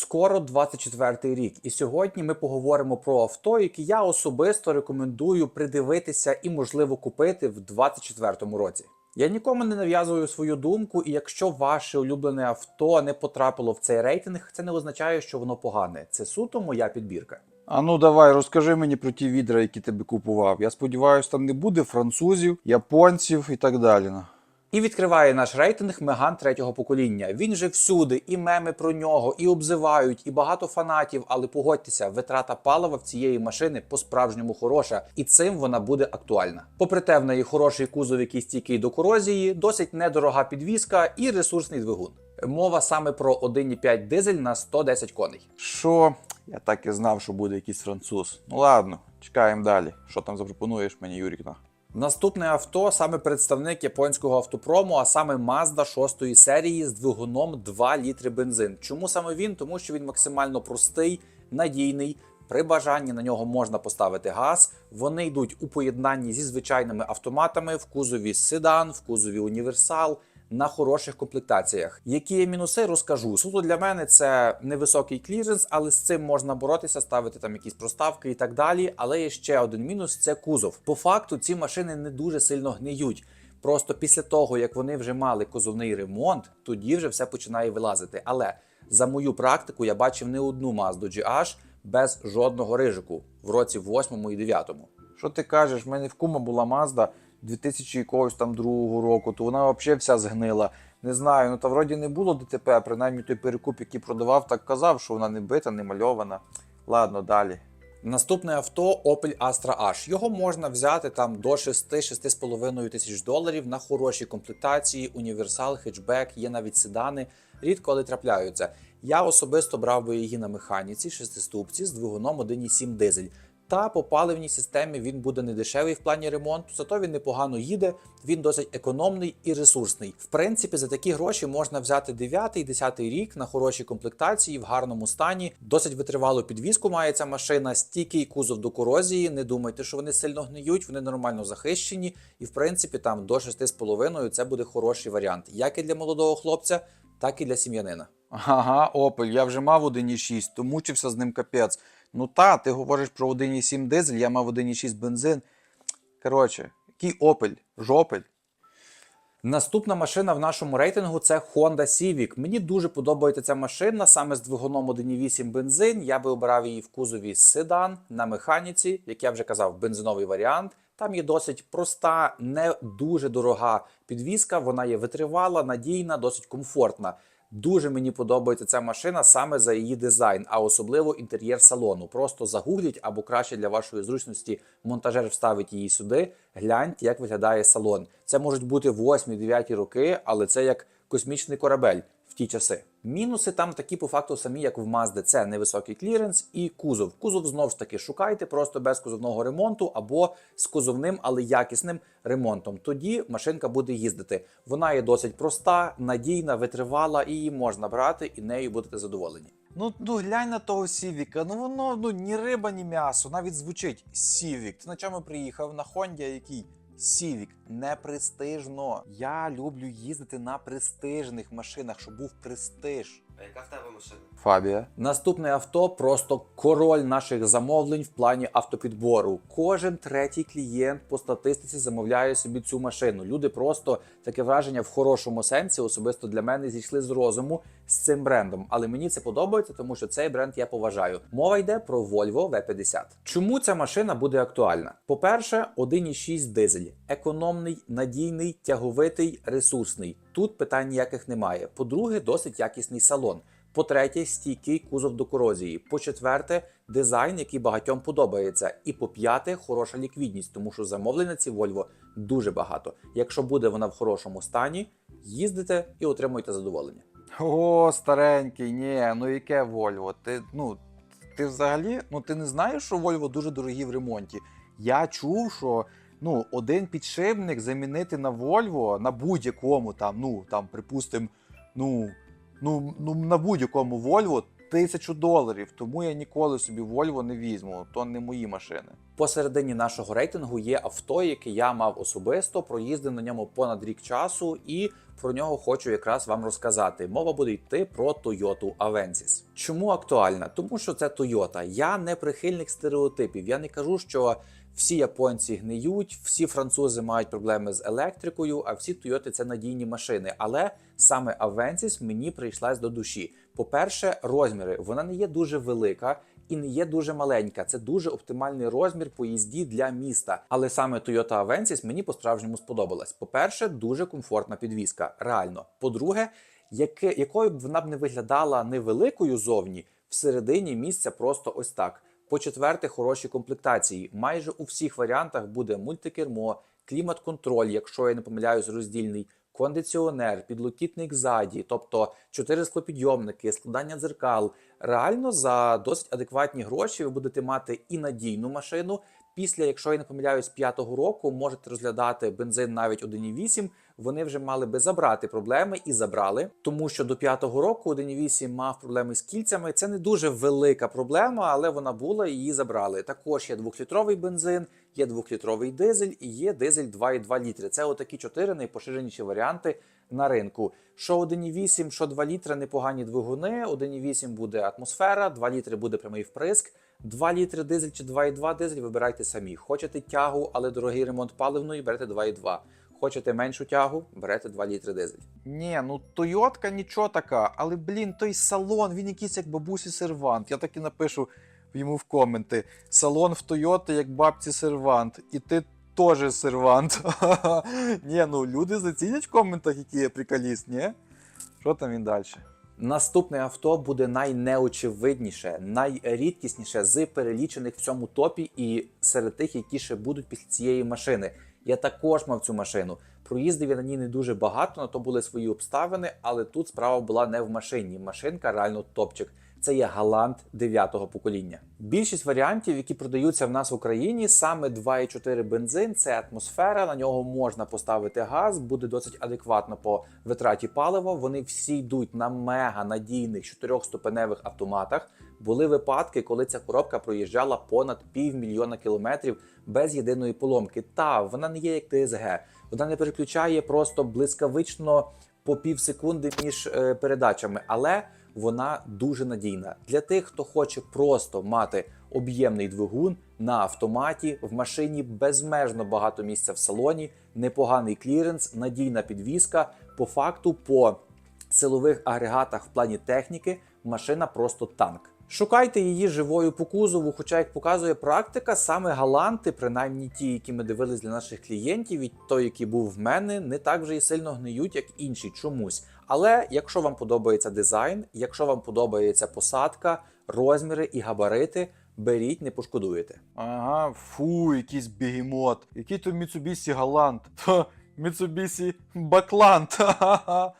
Скоро 24-й рік, і сьогодні ми поговоримо про авто, які я особисто рекомендую придивитися і, можливо, купити в 24-му році. Я нікому не нав'язую свою думку, і якщо ваше улюблене авто не потрапило в цей рейтинг, це не означає, що воно погане. Це суто моя підбірка. А ну давай, розкажи мені про ті відра, які ти би купував. Я сподіваюся, там не буде французів, японців і так далі. І відкриває наш рейтинг Меган третього покоління. Він же всюди, і меми про нього, і обзивають, і багато фанатів. Але погодьтеся, витрата палива в цієї машини по-справжньому хороша, і цим вона буде актуальна. Попри те, в неї хороший кузов, який стійкий до корозії, досить недорога підвізка і ресурсний двигун. Мова саме про 1,5 дизель на 110 коней. Що? Я так і знав, що буде якийсь француз. Ну ладно, чекаємо далі. Що там запропонуєш мені, Юрік? На? Наступне авто саме представник японського автопрому, а саме Mazda 6 серії з двигуном 2 літри бензин. Чому саме він? Тому що він максимально простий, надійний. При бажанні на нього можна поставити газ. Вони йдуть у поєднанні зі звичайними автоматами в кузові седан, в кузові універсал. На хороших комплектаціях. Які є мінуси, розкажу. Суто для мене це невисокий кліренс, але з цим можна боротися, ставити там якісь проставки і так далі. Але є ще один мінус це кузов. По факту ці машини не дуже сильно гниють. Просто після того, як вони вже мали кузовний ремонт, тоді вже все починає вилазити. Але за мою практику я бачив не одну Mazda GH без жодного рижику в році 8 і 9. Що ти кажеш? В мене в кума була Mazda 2000 якогось там другого року, то вона взагалі вся згнила. Не знаю, ну та вроді не було ДТП, а принаймні той перекуп, який продавав, так казав, що вона не бита, не мальована. Ладно, далі. Наступне авто Opel Astra H. Його можна взяти там до 6-6,5 тисяч доларів на хорошій комплектації, універсал, хетчбек, є навіть седани. Рідко, але трапляються. Я особисто брав би її на механіці шестиступці з двигуном 1,7 дизель. Та по паливній системі він буде не дешевий в плані ремонту, зато він непогано їде, він досить економний і ресурсний. В принципі, за такі гроші можна взяти 9-10 рік на хорошій комплектації в гарному стані. Досить витривалу підвізку має ця машина, стійкий кузов до корозії. Не думайте, що вони сильно гниють, вони нормально захищені, і в принципі там до 6,5 це буде хороший варіант, як і для молодого хлопця, так і для сім'янина. Ага, Opel, я вже мав 1,6, то мучився з ним капець. Ну та, ти говориш про 1,7 дизель, я мав 1,6 бензин. Коротше, який Opel? Жопель. Наступна машина в нашому рейтингу це Honda Civic. Мені дуже подобається ця машина саме з двигуном 1.8 бензин. Я би обирав її в кузові седан на механіці, як я вже казав, бензиновий варіант. Там є досить проста, не дуже дорога підвізка. Вона є витривала, надійна, досить комфортна. Дуже мені подобається ця машина саме за її дизайн, а особливо інтер'єр салону. Просто загугліть або краще для вашої зручності монтажер вставить її сюди. Гляньте, як виглядає салон. Це можуть бути 8-9 роки, але це як космічний корабель в ті часи. Мінуси там такі по факту самі, як в Mazda. Це невисокий кліренс і кузов. Кузов знову ж таки шукайте просто без кузовного ремонту або з кузовним, але якісним ремонтом. Тоді машинка буде їздити. Вона є досить проста, надійна, витривала, і її можна брати, і нею будете задоволені. Ну, ну глянь на того Сівіка. Ну воно ну ні риба, ні м'ясо. Навіть звучить Сівік. Ти чому приїхав? На Хонді, який? Сівік не престижно. Я люблю їздити на престижних машинах, щоб був престиж. А яка в тебе машина? Фабія. Наступне авто просто король наших замовлень в плані автопідбору. Кожен третій клієнт по статистиці замовляє собі цю машину. Люди просто таке враження в хорошому сенсі, особисто для мене, зійшли з розуму з цим брендом. Але мені це подобається, тому що цей бренд я поважаю. Мова йде про Volvo V50. Чому ця машина буде актуальна? По-перше, 1,6 дизель, економний, надійний, тяговитий, ресурсний. Тут питань ніяких немає. По-друге, досить якісний салон. По-третє, стійкий кузов до корозії. По-четверте, дизайн, який багатьом подобається. І по-п'яте, хороша ліквідність, тому що замовлень на ці Volvo дуже багато. Якщо буде вона в хорошому стані, їздите і отримуєте задоволення. О, старенький, ні, ну яке Вольво? Ти ну ти взагалі ну ти не знаєш, що Вольво дуже дорогі в ремонті. Я чув, що ну один підшипник замінити на Вольво на будь-якому там, ну там, припустим, ну, ну, ну на будь-якому Вольво тисячу доларів. Тому я ніколи собі Volvo не візьму. То не мої машини. Посередині нашого рейтингу є авто, яке я мав особисто, проїздив на ньому понад рік часу, і про нього хочу якраз вам розказати. Мова буде йти про Toyota Avensis. Чому актуальна? Тому що це Toyota. Я не прихильник стереотипів. Я не кажу, що всі японці гниють, всі французи мають проблеми з електрикою, а всі Toyota – це надійні машини. Але саме Avensis мені прийшлась до душі. По-перше, розміри вона не є дуже велика і не є дуже маленька. Це дуже оптимальний розмір поїзді для міста. Але саме Toyota Avensis мені по-справжньому сподобалась. По-перше, дуже комфортна підвізка, реально. По-друге, якою б вона б не виглядала невеликою зовні, всередині місця просто ось так. По-четверте, хороші комплектації. Майже у всіх варіантах буде мультикермо, клімат-контроль, якщо я не помиляюсь, роздільний, кондиціонер, підлокітник ззаді, тобто чотири склопідйомники, складання дзеркал. Реально за досить адекватні гроші ви будете мати і надійну машину. Після, якщо я не помиляюсь, п'ятого року можете розглядати бензин навіть 1,8, Вони вже мали би забрати проблеми і забрали, тому що до п'ятого року 1,8 мав проблеми з кільцями. Це не дуже велика проблема, але вона була і її забрали. Також є двохлітровий бензин, є двохлітровий дизель і є дизель 2,2 літри. Це отакі чотири найпоширеніші варіанти на ринку. Що 1,8, що 2 літри непогані двигуни. 1,8 буде атмосфера, 2 літри буде прямий вприск. 2 літри дизель чи 2,2 дизель вибирайте самі. Хочете тягу, але дорогий ремонт паливної, берете 2,2. Хочете меншу тягу, берете 2 літри дизель. Ні, ну Тойотка нічого така, але блін, той салон, він якийсь як бабусі сервант. Я так і напишу йому в коменти: салон в Тойоти як бабці сервант, і ти теж сервант. Ні, ну люди зацінять в коментах, який я приколіст? Що там він далі? Наступне авто буде найнеочевидніше, найрідкісніше з перелічених в цьому топі і серед тих, які ще будуть після цієї машини. Я також мав цю машину. Проїздив я на ній не дуже багато, на то були свої обставини, але тут справа була не в машині. Машинка реально топчик. Це є Галант 9-го покоління. Більшість варіантів, які продаються в нас в Україні, саме 2,4 бензин, це атмосфера. На нього можна поставити газ, буде досить адекватно по витраті палива. Вони всі йдуть на мега надійних чотирьохступеневих автоматах. Були випадки, коли ця коробка проїжджала понад півмільйона кілометрів без єдиної поломки. Та вона не є як ДСГ, вона не переключає просто блискавично по пів секунди між е, передачами, але вона дуже надійна для тих, хто хоче просто мати об'ємний двигун на автоматі в машині безмежно багато місця в салоні, непоганий кліренс, надійна підвізка. По факту, по силових агрегатах в плані техніки, машина просто танк. Шукайте її живою по кузову, хоча, як показує практика, саме галанти, принаймні ті, які ми дивились для наших клієнтів, і той, який був в мене, не так вже і сильно гниють, як інші чомусь. Але якщо вам подобається дизайн, якщо вам подобається посадка, розміри і габарити, беріть, не пошкодуєте. Ага, фу, якийсь бегемот. Який то Mitsubishi Галант. Mitsubishi Баклант. Ха-ха-ха.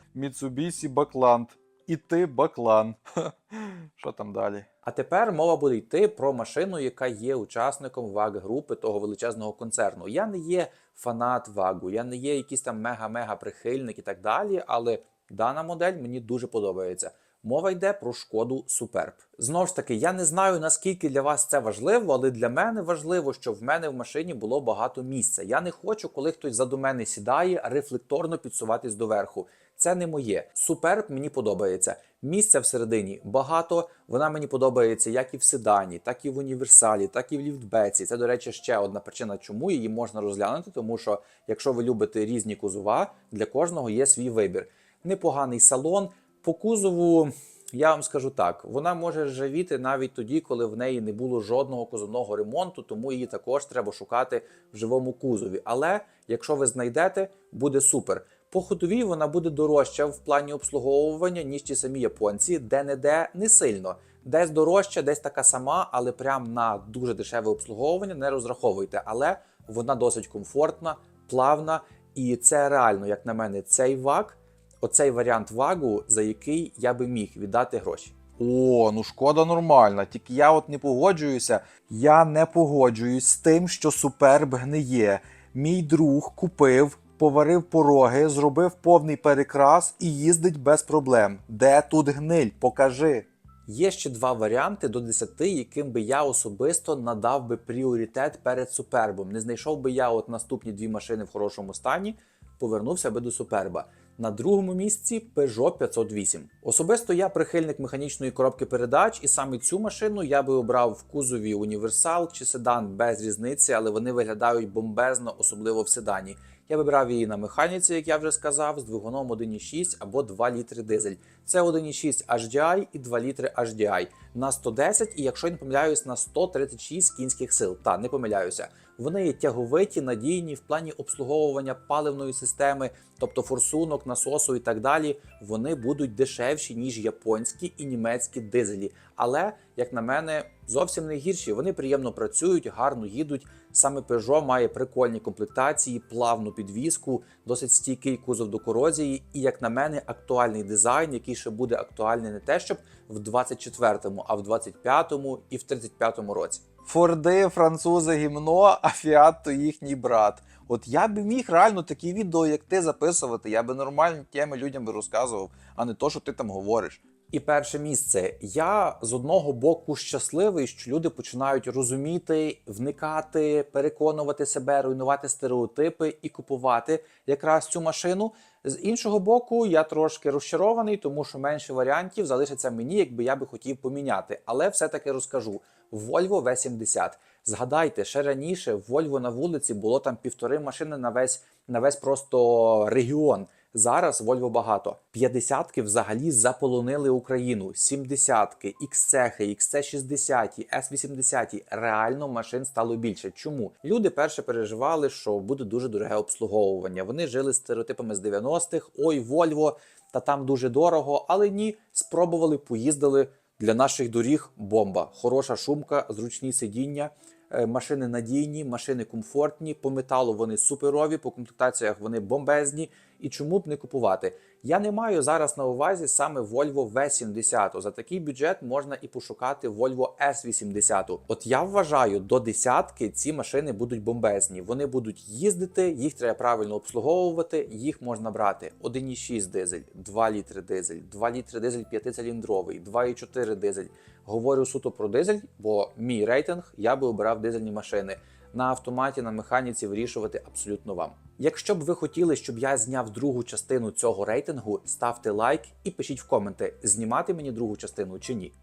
Баклант. І ти баклан. Що там далі? А тепер мова буде йти про машину, яка є учасником ваг групи того величезного концерну. Я не є фанат вагу, я не є якийсь там мега-мега прихильник і так далі, але дана модель мені дуже подобається. Мова йде про шкоду Суперб. Знову ж таки, я не знаю наскільки для вас це важливо, але для мене важливо, щоб в мене в машині було багато місця. Я не хочу, коли хтось заду мене сідає, рефлекторно підсуватись доверху. Це не моє. Суперб мені подобається. Місця всередині багато. Вона мені подобається як і в седані, так і в універсалі, так і в ліфтбеці. Це, до речі, ще одна причина, чому її можна розглянути, тому що якщо ви любите різні кузова, для кожного є свій вибір. Непоганий салон. По кузову, я вам скажу так, вона може ржавіти навіть тоді, коли в неї не було жодного кузовного ремонту, тому її також треба шукати в живому кузові. Але якщо ви знайдете, буде супер. По ходовій вона буде дорожча в плані обслуговування, ніж ті самі японці, де-не-де не сильно. Десь дорожча, десь така сама, але прям на дуже дешеве обслуговування не розраховуйте. Але вона досить комфортна, плавна, і це реально, як на мене, цей ваг, оцей варіант вагу, за який я би міг віддати гроші. О, ну шкода нормальна. Тільки я от не погоджуюся. Я не погоджуюсь з тим, що суперб гниє. Мій друг купив, поварив пороги, зробив повний перекрас і їздить без проблем. Де тут гниль? Покажи. Є ще два варіанти до 10, яким би я особисто надав би пріоритет перед супербом. Не знайшов би я от наступні дві машини в хорошому стані, повернувся би до суперба. На другому місці Peugeot 508. Особисто я прихильник механічної коробки передач, і саме цю машину я би обрав в кузові універсал чи седан без різниці, але вони виглядають бомбезно, особливо в седані. Я вибрав її на механіці, як я вже сказав, з двигуном 1,6 або 2 літри дизель. Це 1,6 HDI і 2 літри HDI на 110 і, якщо я не помиляюсь, на 136 кінських сил. Та не помиляюся. Вони є тяговиті, надійні в плані обслуговування паливної системи, тобто форсунок, насосу і так далі. Вони будуть дешевші ніж японські і німецькі дизелі. Але, як на мене, зовсім не гірші. Вони приємно працюють, гарно їдуть. Саме Peugeot має прикольні комплектації, плавну підвіску, досить стійкий кузов до корозії, і, як на мене, актуальний дизайн, який ще буде актуальний не те, щоб в 24-му, а в 25-му і в 35-му році. Форди, французи, гімно, а фіат то їхній брат. От я би міг реально такі відео, як ти, записувати. Я би нормальні теми людям би розказував, а не то, що ти там говориш. І перше місце. Я з одного боку щасливий, що люди починають розуміти, вникати, переконувати себе, руйнувати стереотипи і купувати якраз цю машину. З іншого боку, я трошки розчарований, тому що менше варіантів залишиться мені, якби я би хотів поміняти. Але все-таки розкажу: Volvo V70. Згадайте, ще раніше Volvo на вулиці було там півтори машини на весь на весь просто регіон. Зараз Volvo багато. 50-ки взагалі заполонили Україну. 70-ки, XC, XC60, S80. Реально машин стало більше. Чому? Люди перше переживали, що буде дуже дороге обслуговування. Вони жили стереотипами з 90-х. Ой, Volvo, та там дуже дорого. Але ні, спробували, поїздили. Для наших доріг бомба. Хороша шумка, зручні сидіння. Е, Машини надійні, машини комфортні, по металу вони суперові, по комплектаціях вони бомбезні. І чому б не купувати? Я не маю зараз на увазі саме Volvo V70. За такий бюджет можна і пошукати Volvo S80. От я вважаю, до десятки ці машини будуть бомбезні. Вони будуть їздити, їх треба правильно обслуговувати. Їх можна брати 1,6 дизель, 2 літри дизель, 2 літри дизель 5-циліндровий, 2,4 дизель. Говорю суто про дизель, бо мій рейтинг я би обирав дизельні машини. На автоматі, на механіці вирішувати абсолютно вам. Якщо б ви хотіли, щоб я зняв другу частину цього рейтингу, ставте лайк і пишіть в коменти, знімати мені другу частину чи ні.